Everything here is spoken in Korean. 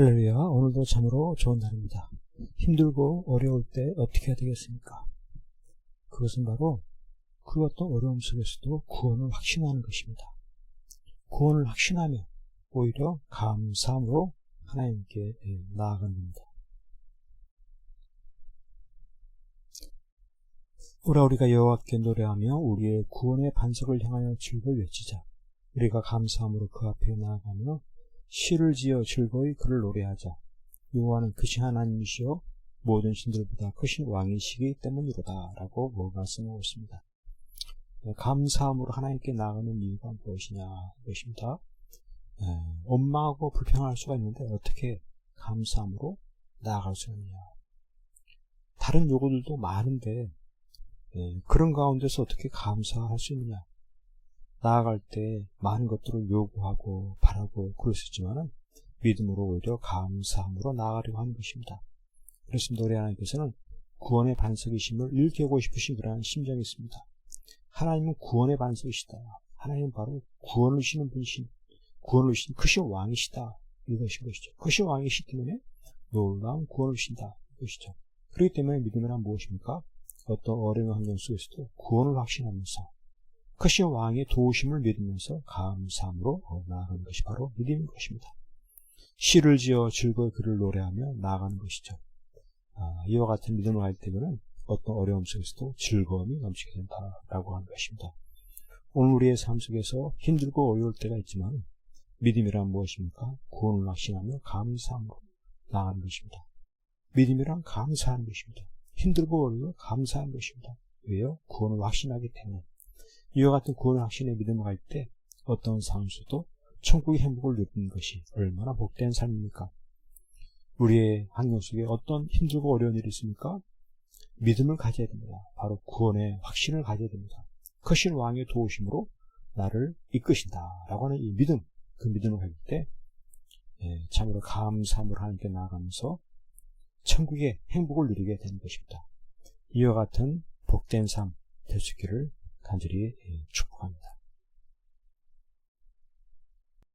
할렐루야, 오늘도 참으로 좋은 날입니다. 힘들고 어려울 때 어떻게 해야 되겠습니까? 그것은 바로 그 어떤 어려움 속에서도 구원을 확신하는 것입니다. 구원을 확신하며 오히려 감사함으로 하나님께 나아가는 겁니다. 우라 우리가 여호와께 노래하며 우리의 구원의 반석을 향하여 즐거이 외치자. 우리가 감사함으로 그 앞에 나아가며 시를 지어 즐거이 그를 노래하자. 여호와는 크신 하나님이시여 모든 신들보다 크신 왕이시기 때문이로다 라고 뭐 말씀하고 있습니다. 네, 감사함으로 하나님께 나아가는 이유가 무엇이냐 이것입니다. 네, 원망하고 불평할 수가 있는데 어떻게 감사함으로 나아갈 수 있느냐. 다른 요구들도 많은데 네, 그런 가운데서 어떻게 감사할 수 있느냐. 나아갈 때 많은 것들을 요구하고 바라고 그럴 수 있지만은 믿음으로 오히려 감사함으로 나아가려고 하는 것입니다. 그래서 노래 하나님께서는 구원의 반석이심을 일깨우고 싶으신 그러한 심정이 있습니다. 하나님은 구원의 반석이시다. 하나님은 바로 구원을 주시는 분이신, 구원을 주시는 크신 왕이시다. 이것인 것이죠. 크신 왕이시기 때문에 놀라운 구원을 주신다. 이것이죠. 그렇기 때문에 믿음이란 무엇입니까? 어떤 어려운 환경 속에서도 구원을 확신하면서 크신 왕의 도우심을 믿으면서 감사함으로 나아가는 것이 바로 믿음인 것입니다. 시를 지어 즐거이 그를 노래하며 나아가는 것이죠. 아, 이와 같은 믿음을 할 때는 어떤 어려움 속에서도 즐거움이 넘치게 된다라고 하는 것입니다. 오늘 우리의 삶 속에서 힘들고 어려울 때가 있지만 믿음이란 무엇입니까? 구원을 확신하며 감사함으로 나아가는 것입니다. 믿음이란 감사하는 것입니다. 힘들고 어려워 감사하는 것입니다. 왜요? 구원을 확신하기 때문에. 이와 같은 구원을 확신의 믿음을 갈때 어떤 상황에서도 천국의 행복을 누리는 것이 얼마나 복된 삶입니까? 우리의 환경 속에 어떤 힘들고 어려운 일이 있습니까? 믿음을 가져야 됩니다. 바로 구원의 확신을 가져야 됩니다. 크신 왕의 도우심으로 나를 이끄신다. 라고 하는 이 믿음, 그 믿음을 가질 때, 예, 참으로 감사함으로 하나님께 나아가면서 천국의 행복을 누리게 되는 것입니다. 이와 같은 복된 삶 있기를 간절히 축복합니다.